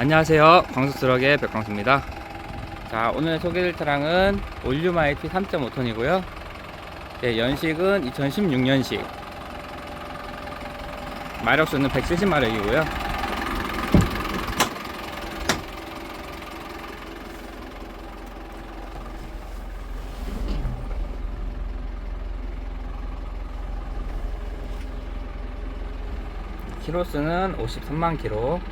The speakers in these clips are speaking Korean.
안녕하세요. 광수스럭의 백광수입니다. 자, 오늘 소개할 차량은 올류마이티 3.5톤이고요. 네, 연식은 2016년식. 마력수는 170마력이고요. 키로수는 53만 키로.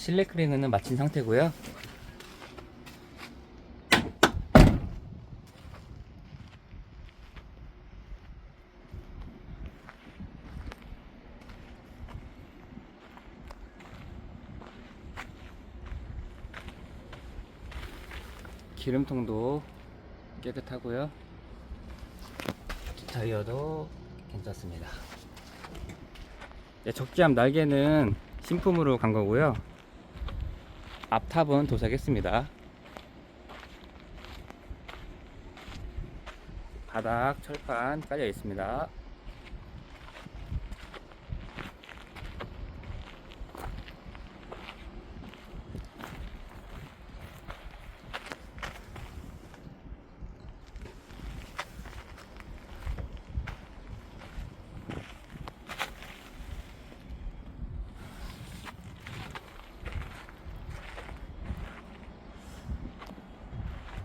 실내 크링은 마친 상태고요. 기름통도 깨끗하고요. 타이어도 괜찮습니다. 네, 적지함 날개는 신품으로 간 거고요. 앞탑은 도색했습니다. 바닥 철판 깔려 있습니다.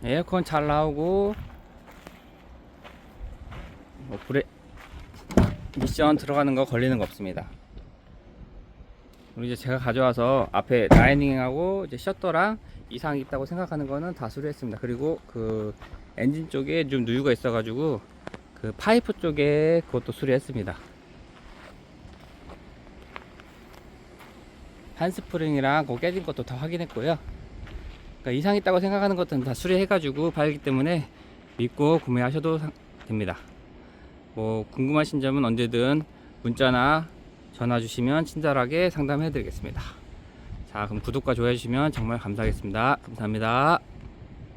에어컨 잘 나오고 뭐 브레 미션 들어가는 거 걸리는 거 없습니다. 그리고 이제 제가 가져와서 앞에 라이닝하고 이제 셔터랑 이상 있다고 생각하는 거는 다 수리했습니다. 그리고 그 엔진 쪽에 좀 누유가 있어가지고 그 파이프 쪽에 그것도 수리했습니다. 한스프링이랑 그거 깨진 것도 다 확인했고요. 그러니까 이상 있다고 생각하는 것들은 다 수리해가지고 팔기 때문에 믿고 구매하셔도 상- 됩니다. 뭐 궁금하신 점은 언제든 문자나 전화 주시면 친절하게 상담해 드리겠습니다. 자, 그럼 구독과 좋아해 주시면 정말 감사하겠습니다. 감사합니다.